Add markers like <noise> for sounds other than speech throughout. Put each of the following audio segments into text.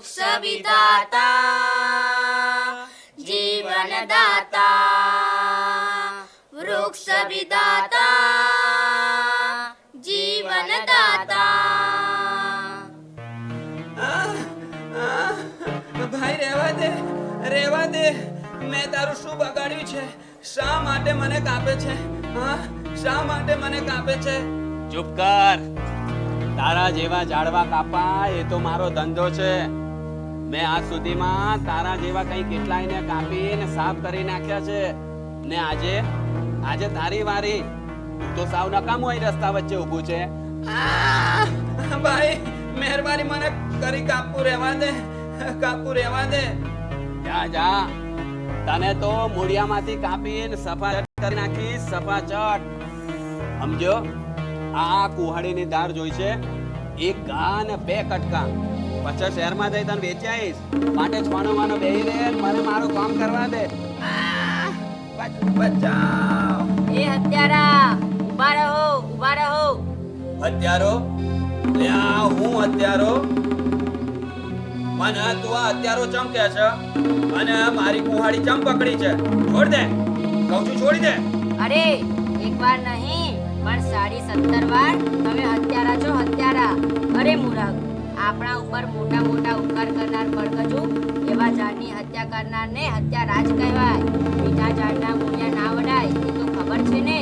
વૃક્ષ વિધાતા જીવન દાતા વૃક્ષ વિધાતા જીવન દાતા ભાઈ રેવા દે રહેવા દે. મેં તારું શું બગાડ્યું છે? શા માટે મને કાપે છે? હા શા માટે મને કાપે છે? ચૂપ કર. તારા જેવા ઝાડવા કાપા એ તો મારો ધંધો છે. મેં આજ સુધીમાં તારા જેવા કઈ કેટલાયને કાપીને સાફ કરી નાખ્યા છે. ને આજે આજે તારી વારી તું સાવ નકામ હોય રસ્તા વચ્ચે ઊભું છે. ભાઈ મહેરબાની મને કરી કાપુ રહેવા દે કાપુ રહેવા દે. જા જા. તને તો મૂળિયામાંથી કાપીને સફા કરી નાખી સફા ચટ. સમજો આ કુહાડીની દાળ જોઈ છે? એક ગા ને બે કટકા. પછી શહેરમાં જઈ તને વેચી આવીશ માટે છવાનો માનો બેહી રે મને મારું કામ કરવા દે. બચાવ. એ હત્યારા ઊભા રહો ઊભા રહો. હત્યારો? લ્યા હું હત્યારો? મને તું આ હત્યારો ચમ કે છે? અને મારી કુહાડી ચમ પકડી છે? છોડ દે. કહું છું છોડી દે. અરે એક વાર નહીં પણ સાડી સત્તર વાર તમે હત્યારા છો હત્યારા. અરે મૂરખ. આપણા ઉપર મોટા મોટા ઉપકાર કરનાર પડકજુ એવા ઝાડની હત્યા કરનારને હત્યા રાજ કહેવાય. બીજા ઝાડના મૂળિયા ના વડાય એ તો ખબર છે ને?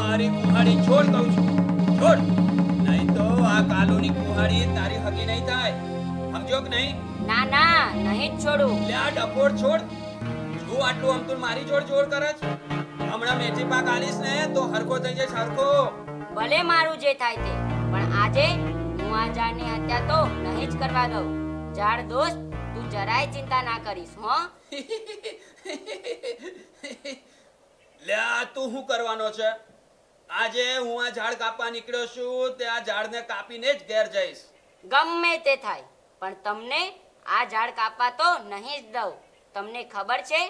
મારી કુહાડી છોડ કહું છું. છોડ. નહીં તો આ કાલુની કુહાડી તારી હકી નહીં થાય. સમજો કે નહીં? ના ના નહીં જ છોડું. લે આ ડકોર છોડ. તું આટલું આમ તું મારી જોડ જોડ કરે છે? હમણાં મેજી પાક આલીશ ને તો હરખો થઈ જશે હરખો. ભલે મારું જે થાય તે પણ આજે હું આ ઝાડની હત્યા તો નહીં જ કરવા દઉં. ઝાડ દોસ્ત તું જરાય ચિંતા ના કરીશ હો. લે આ તું શું કરવાનો છે? આજે હું આ ઝાડ કાપવા નીકળ્યો છું તે આ ઝાડને કાપીને જ ઘેર જઈશ. ગમે તે થાય પણ તમને આ ઝાડ કાપવા તો નહીં જ દઉં. તમને ખબર છે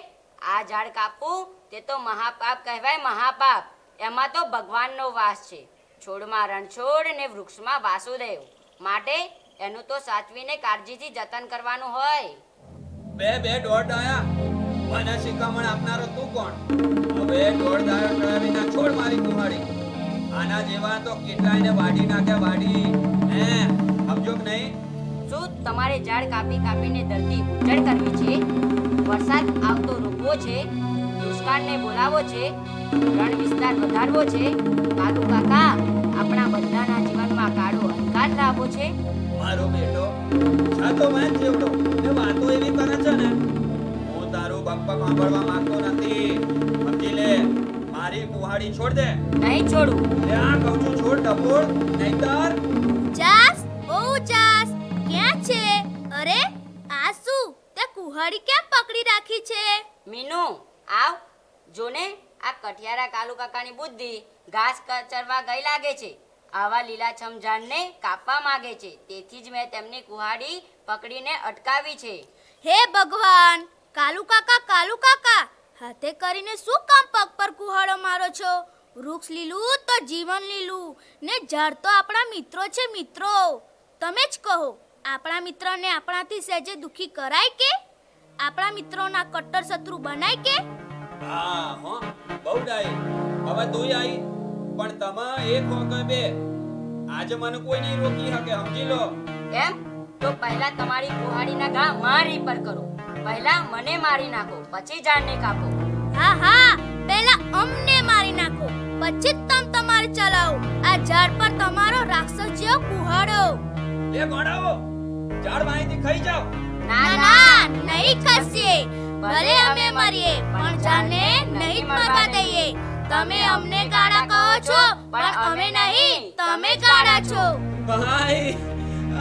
આ ઝાડ કાપવું તે તો મહાપાપ કહેવાય મહાપાપ. એમાં તો ભગવાનનો વાસ છે. છોડમાં રણછોડ ને વૃક્ષમાં વાસુદેવ. માટે એનું તો સાચવીને કાળજીથી જતન કરવાનું હોય. બે બે દોઢ આયા મને શિખામણ આપનારો તું કોણ? હવે દોઢ દાયો ચડાવી છોડ મારી કુહાડી આના જેવા તો કેટલાયને વાડી નાખ્યા વાડી હે સમજો કે નહીં? શું તમારે ઝાડ કાપી કાપીને ધરતી ઉજળ કરવી છે? વરસાદ આવતો રોકવો છે? દુષ્કાળને બોલાવો છે? રણ વિસ્તાર વધારવો છે? કાલુ કાકા આપણા બધાના જીવનમાં કાળો અંધકાર લાવો છે. મારો બેટો છાતો વાંચ જેવડો એ વાતો એવી કરે છે ને હું તારું બકબક સાંભળવા માંગતો નથી. સમજી લે મારી કુહાડી છોડ દે. નહીં છોડું. લે આ કહું છું છોડ ડબોળ નહીતર ચાસ ઓ ચાસ. ક્યાં છે? અરે આ શું? તે કુહાડી કેમ પકડી રાખી છે? મીનુ આવ. જોને આ કઠિયારા કાલુ કાકાની બુદ્ધિ ઘાસ કચરવા ગઈ લાગે છે. આવા લીલાછમ ઝાડને કાપવા માંગે છે. તેથી જ મેં તેમની કુહાડી પકડીને અટકાવી છે. હે ભગવાન! કાલુ કાકા કાલુ કાકા! હાથે કરીને શું કામ પગ પર કુહાડો મારો છો? વૃક્ષ લીલું તો જીવન લીલું ને ઝાડ તો આપણા મિત્રો છે મિત્રો. તમે જ કહો આપણા મિત્રને આપણાથી સહેજે દુખી કરાય કે? આપણા મિત્રોના કટ્ટર શત્રુ બનાય કે? હા હો બહુ ડાઈ હવે તુંય આવી પણ તમે એક હો બે. આજે મને કોઈ નહીં રોકી શકે સમજી લો. એમ તો પહેલા તમારી કુહાડીના ઘા મારી પર કરો. પહેલા મને મારી નાખો પછી ઝાડને કાપો. હા હા. પહેલા અમને મારી નાખો. પછી તમ તમારે ચલાવો. આ ઝાડ પર તમારો રાક્ષસ જેવો કુહાડો. લે ગોડાઓ ઝાડ માહિતી ખાઈ જાઓ. ના ના નહીં ખસીએ ભલે અમે મરીએ પણ જાને નહીં મરવા દઈએ. તમે અમને કાળા કહો છો પણ અમે નહીં તમે કાળા છો. ભાઈ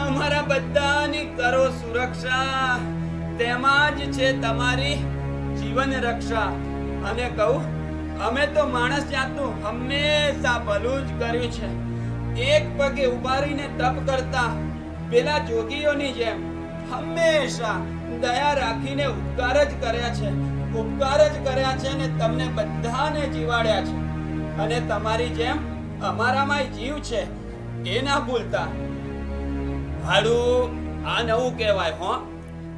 અમારા બધાની કરો સુરક્ષા. તેમાં જ છે તમારી જીવન રક્ષા. અને કહું અમે તો માણસ જાતનું હંમેશા ભલું જ કર્યું છે. એક પગે ઉભારીને તપ કરતા પેલા જોગીઓની જેમ હંમેશા દયા રાખીને ઉપકાર જ કર્યા છે. ઉપકાર જ કર્યા છે અને તમને બધાને જીવાડ્યા છે. અને તમારી જેમ અમારામાં જીવ છે એ ના ભૂલતા. હાડું આ નવું કહેવાય, હો.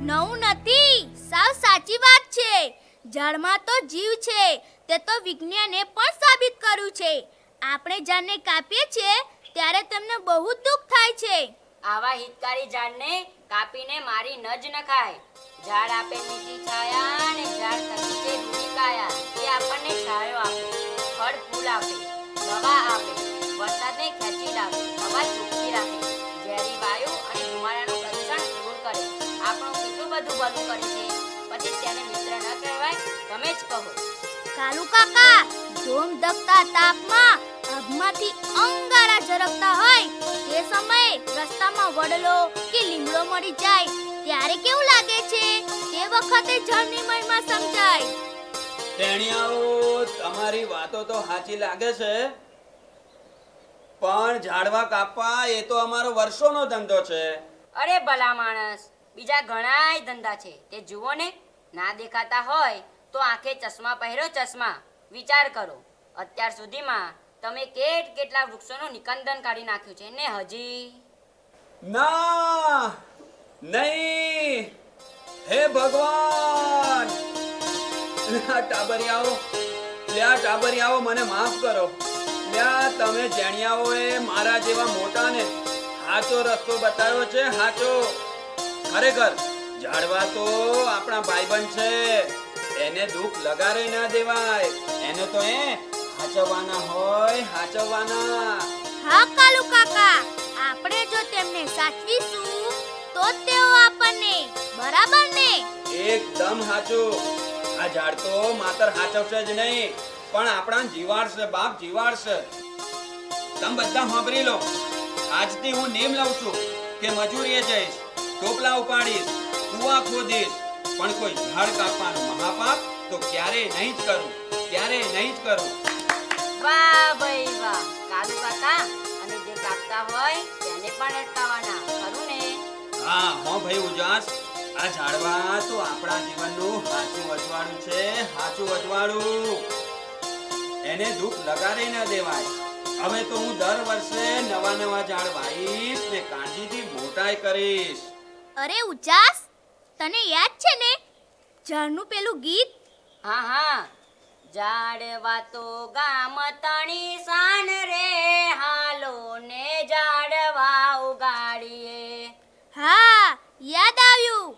નવું નથી, સાવ સાચી વાત છે. જળમાં તો જીવ છે, તે તો વિજ્ઞાને પણ સાબિત કર્યું છે. આપણે ઝાડને કાપીએ છીએ, ત્યારે તેમને બહુ દુઃખ થાય છે. આવા હિતકારી ઝાડને કાપીને મારી ન જ નખાય. ઝાડ આપે મીઠી છાયા અને ઝાડ થકી છે રૂડી કાયા તે આપણને છાયો આપે, ફળ, ફૂલ આપે, દવા આપે, વરસાદને ખેંચી લાવે, હવા ચોખ્ખી રાખે, ઝેરી વાયુ અને ધુમાડાનું પ્રદૂષણ દૂર કરે. આપણું કેટલું બધું ભલું કરે છે. પછી તેને મિત્ર ન કહેવાય, તમે જ કહો. કાલુ કાકા ધૂમ ધકતા તાપમાં અભમાંથી અંગારા ઝરકતા હોય તે સમયે રસ્તામાં વડલો કે લીમડો મળી જાય ત્યારે કેવું લાગે છે? તે વખતે જળની મહિમા સમજાય. તેણીઓ તમારી વાતો તો સાચી લાગે છે. પણ ઝાડવા કાપવા એ તો અમારો વર્ષોનો ધંધો છે. અરે ભલા માણસ બીજા ઘણાય ધંધા છે. તે જુઓ ને ના દેખાતા હોય તો આંખે ચશ્મા પહેરો ચશ્મા. વિચાર કરો અત્યાર સુધીમાં તમે કેટ કેટલા વૃક્ષોનું નિકંદન કાઢી નાખ્યું છે? ને હજી? ના, નહીં. હે ભગવાન. લ્યા ટાબરિયાઓ લ્યા ટાબરિયાઓ, મને માફ કરો. લ્યા તમે જેણિયાઓએ મારા જેવા મોટાને હાચો રસ્તો બતાવ્યો છે, હાચો. ખરેખર, ઝાડવા તો આપણા ભાઈબંધ છે. એને દુઃખ લગારે ના દેવાય. એને તો એ હાચવવાના હોય સાચવવાના હા કાલુ કાકા. આપણે જો તેમને સાચવીશું તો તેઓ આપણને બરાબર ને? એકદમ હાચું. આ ઝાડ તો માત્ર સાચવશે જ નહીં પણ આપણા જીવાડશે બાપ જીવાડશે. તમે બધા સાંભળી લો. આજથી હું નેમ લઉં છું કે મજૂરીએ જઈશ ટોપલા ઉપાડીશ કુવા ખોદીશ પણ કોઈ ઝાડ કાપવાનું મહાપાપ તો ક્યારેય નહીં જ કરું ક્યારેય નહીં જ કરું. વાહ ભાઈ વાહ. કાલુ કાકા અને જે કાપતા હોય તેને પણ અટકાવવાના. ખરું ને? હા હો ભાઈ ઉજાસ. આ ઝાડવા તો આપણા જીવનનું સાચું અજવાળું છે સાચું અજવાળું. એને દુઃખ લગાડી ન દેવાય. હવે તો હું દર વર્ષે નવા નવા ઝાડ વાવીશ ને કાળજીથી મોટાઈ કરીશ. અરે ઉચાસ તને યાદ છે ને? ઝાડનું પેલું ગીત? હા હા. જાડવા તો ગામ તણી સાન રે હાલો ને જાડવા ઉગાડીએ. હા યાદ આવ્યું?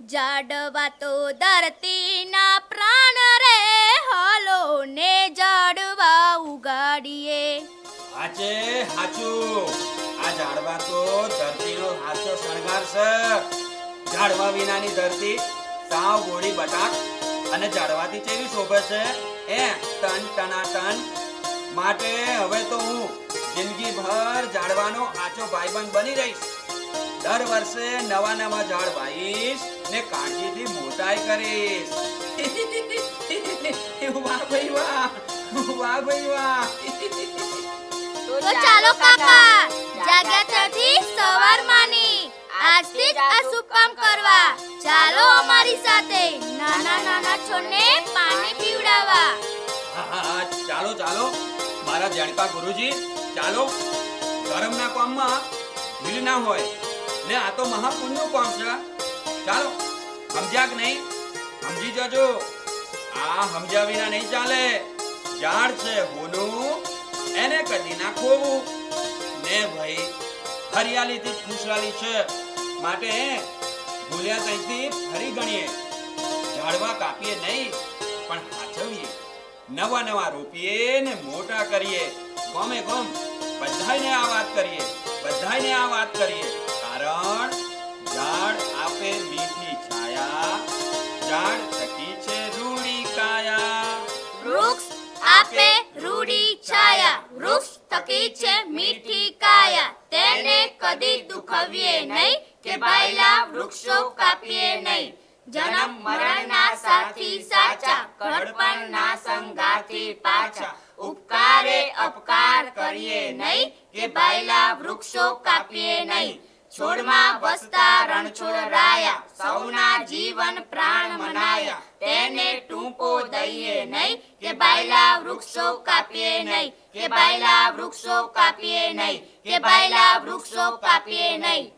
જાડવા તો ધરતીના પ્રાણ રે હાલો ને જાડવા ઉગાડીએ. હાચે હાચું. આ જાડવા તો ધરતીનો હાચો શણગાર છે. જાડવા વિનાની ધરતી સાવ ગોળી બટાક અને ઝાડવાથી કેવી શોભે છે? એ ટન ટના ટન માટે હવે તો હું જિંદગીભર ઝાડવાનો આચો ભાઈબંધ બની રહીશ. દર વર્ષે નવા નવા ઝાડ વાવીશ ને કાળજીથી મોટાઈ કરીશ. <laughs> વાહ ભાઈ વાહ. વાહ ભાઈ વાહ. તો ચાલો કાકા, જાગ્યા ત્યાંથી સવાર માની આજથી જ આ કરવા. ચાલો અમારી સાથે નાના નાના છોડને પાણી પીવડાવવા. ચાલો ચાલો. મારા જાણકાર ગુરુજી, ચાલો. ધર્મના કામમાં ભીલ ના હોય ને આ તો મહાપુણ્યનું કામ છે. ચાલો, સમજ્યા કે નહીં? સમજી જજો. આ સમજ્યા વિના નહીં ચાલે. ઝાડ છે હોનું એને કદી ના ખોવું. ને ભાઈ હરિયાળીથી ખુશહાલી છે. માટે ભૂલ્યા ત્યાંથી ફરી ગણીએ. ઝાડવા કાપીએ નહીં, પણ સાચવીએ નવા નવા રોપીએ ને મોટા કરીએ. ગમે ગમ બધાને આ વાત કરીએ બધાને આ વાત કરીએ. કારણ ઝાડ આપે મીઠી છાયા, ઝાડ થકી છે રૂડી કાયા. વૃક્ષ આપે રૂડી છાયા, વૃક્ષ થકી છે મીઠી કાયા. તેને કદી દુખવીએ નહીં ભાઈલા વૃક્ષો કાપીએ નહીં. જન્મ મરણના સાથી સાચા, ઘડપણના સંગાથી પાછા. ઉપકારે અપકાર કરીએ નહીં કે ભાઈલા વૃક્ષો કાપીએ નહીં. છોડમાં વસતા રણછોડ રાયા, સૌના જીવન પ્રાણ મનાયા. તેને ટૂંકો દઈએ નહીં કે બાયલા વૃક્ષો કાપીએ નહીં. કે બાયલા વૃક્ષો કાપીએ નહીં. કે બાયલા વૃક્ષો કાપીએ નહીં.